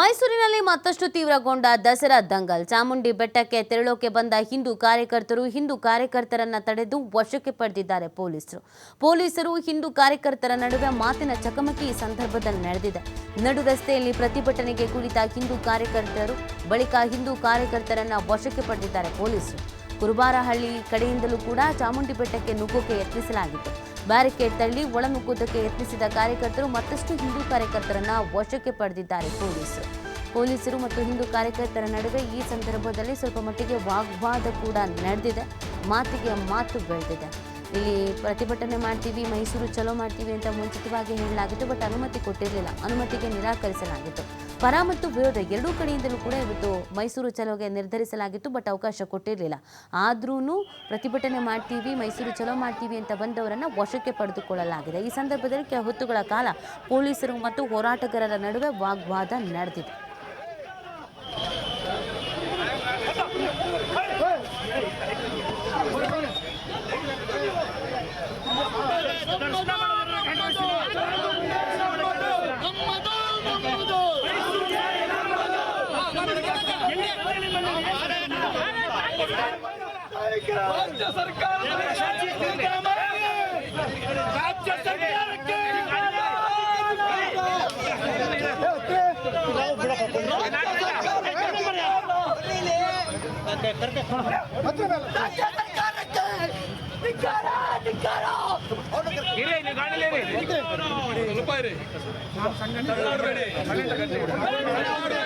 ಮೈಸೂರಿನಲ್ಲಿ ಮತ್ತಷ್ಟು ತೀವ್ರಗೊಂಡ ದಸರಾ ದಂಗಲ್. ಚಾಮುಂಡಿ ಬೆಟ್ಟಕ್ಕೆ ತೆರಳೋಕೆ ಬಂದ ಹಿಂದೂ ಕಾರ್ಯಕರ್ತರು ಹಿಂದೂ ಕಾರ್ಯಕರ್ತರನ್ನ ತಡೆದು ವಶಕ್ಕೆ ಪಡೆದಿದ್ದಾರೆ ಪೊಲೀಸರು. ಪೊಲೀಸರು ಹಿಂದೂ ಕಾರ್ಯಕರ್ತರ ನಡುವೆ ಮಾತಿನ ಚಕಮಕಿ ಈ ಸಂದರ್ಭದಲ್ಲಿ ನಡೆದಿದೆ. ನಡು ರಸ್ತೆಯಲ್ಲಿ ಪ್ರತಿಭಟನೆಗೆ ಕುಳಿತ ಹಿಂದೂ ಕಾರ್ಯಕರ್ತರು ಬಳಿಕ ಹಿಂದೂ ಕಾರ್ಯಕರ್ತರನ್ನ ವಶಕ್ಕೆ ಪಡೆದಿದ್ದಾರೆ ಪೊಲೀಸರು. ಕುರುಬಾರಹಳ್ಳಿ ಕಡೆಯಿಂದಲೂ ಕೂಡ ಚಾಮುಂಡಿ ಬೆಟ್ಟಕ್ಕೆ ನುಗ್ಗೋಕೆ ಯತ್ನಿಸಲಾಗಿತ್ತು. ಬ್ಯಾರಿಕೇಡ್ ತಳ್ಳಿ ಒಳನುಗ್ಗುವುದಕ್ಕೆ ಯತ್ನಿಸಿದ ಕಾರ್ಯಕರ್ತರು ಮತ್ತಷ್ಟು ಹಿಂದೂ ಕಾರ್ಯಕರ್ತರನ್ನ ವಶಕ್ಕೆ ಪಡೆದಿದ್ದಾರೆ ಪೊಲೀಸರು. ಪೊಲೀಸರು ಮತ್ತು ಹಿಂದೂ ಕಾರ್ಯಕರ್ತರ ನಡುವೆ ಈ ಸಂದರ್ಭದಲ್ಲಿ ಸ್ವಲ್ಪ ಮಟ್ಟಿಗೆ ವಾಗ್ವಾದ ಕೂಡ ನಡೆದಿದೆ. ಮಾತಿಗೆ ಮಾತು ಬೆಳೆದಿದೆ. ಇಲ್ಲಿ ಪ್ರತಿಭಟನೆ ಮಾಡ್ತೀವಿ, ಮೈಸೂರು ಚಲೋ ಮಾಡ್ತೀವಿ ಅಂತ ಮುಂಚಿತವಾಗಿ ಹೇಳಲಾಗಿತ್ತು, ಬಟ್ ಅನುಮತಿ ಕೊಟ್ಟಿರಲಿಲ್ಲ. ಅನುಮತಿಗೆ ನಿರಾಕರಿಸಲಾಗಿತ್ತು. ಪರ ಮತ್ತು ವಿರೋಧ ಎರಡೂ ಕಡೆಯಿಂದಲೂ ಕೂಡ ಇವತ್ತು ಮೈಸೂರು ಚಲೋಗೆ ನಿರ್ಧರಿಸಲಾಗಿತ್ತು, ಬಟ್ ಅವಕಾಶ ಕೊಟ್ಟಿರಲಿಲ್ಲ. ಆದ್ರೂ ಪ್ರತಿಭಟನೆ ಮಾಡ್ತೀವಿ, ಮೈಸೂರು ಚಲೋ ಮಾಡ್ತೀವಿ ಅಂತ ಬಂದವರನ್ನ ವಶಕ್ಕೆ ಪಡೆದುಕೊಳ್ಳಲಾಗಿದೆ. ಈ ಸಂದರ್ಭದಲ್ಲಿ ಕೆಲ ಹೊತ್ತುಗಳ ಕಾಲ ಪೊಲೀಸರು ಮತ್ತು ಹೋರಾಟಗಾರರ ನಡುವೆ ವಾಗ್ವಾದ ನಡೆದಿದೆ. ರಾಜ್ಯ ಸರ್ಕಾರದ ರಾಜ್ಯ ಸರ್ಕಾರಕ್ಕೆ ರಾಜ್ಯ ಸರ್ಕಾರಕ್ಕೆ ಧಿಕ್ಕಾರ, ಧಿಕ್ಕಾರ.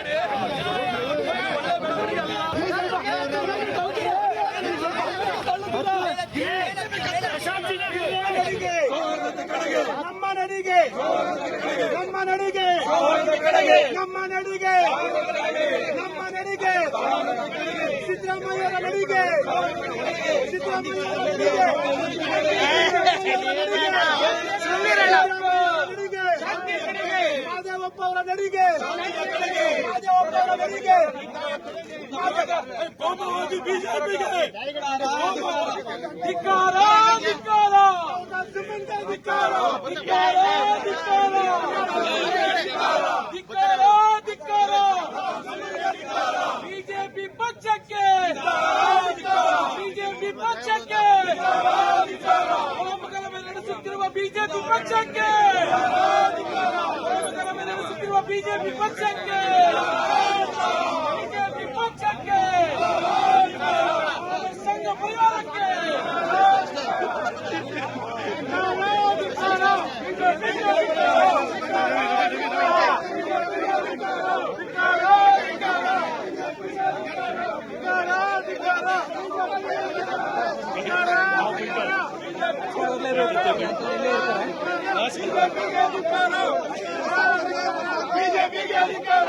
ನಮ್ಮ ನಡಿಗೆ. ನಮ್ಮ ನಡಿಗೆ. ನಮ್ಮ ನಡಿಗೆ. ನಮ್ಮ ನಡಿಗೆ. ಸಿದ್ದರಾಮಯ್ಯರ ನಡಿಗೆ. ಸಿದ್ದರಾಮಯ್ಯರ ನಡಿಗೆ. ಮಾದೇವಪ್ಪ ಅವರ ನಡಿಗೆ. ಮಾದೇವಪ್ಪ ಅವರ ನಡಿಗೆ. ಧಿಕ್ಕಾರ ಸುಮ್ಮನೆ ಧಿಕ್ಕಾರ ಧಿಕ್ಕಾರ ಧಿಕ್ಕಾರ ಧಿಕ್ಕಾರ ಧಿಕ್ಕಾರ ಬಿಜೆಪಿ ಪಕ್ಷಕ್ಕೆ ಬಿಜೆಪಿ ಪಕ್ಷಕ್ಕೆ ಹೋಮಕಲಮೆ ನಡೆಸುತ್ತಿರುವ ಬಿಜೆಪಿ ಪಕ್ಷಕ್ಕೆ ಹೋಮಕಲಮೆ ನಡೆಸುತ್ತಿರುವ ಬಿಜೆಪಿ ಪಕ್ಷಕ್ಕೆ ಬಿಜೆಪಿ ಪಕ್ಷಕ್ಕೆ ಸಂಘ ಪರಿವಾರಕ್ಕೆ ಬಿಜೆಪಿಗೆ ಅಧಿಕಾರ.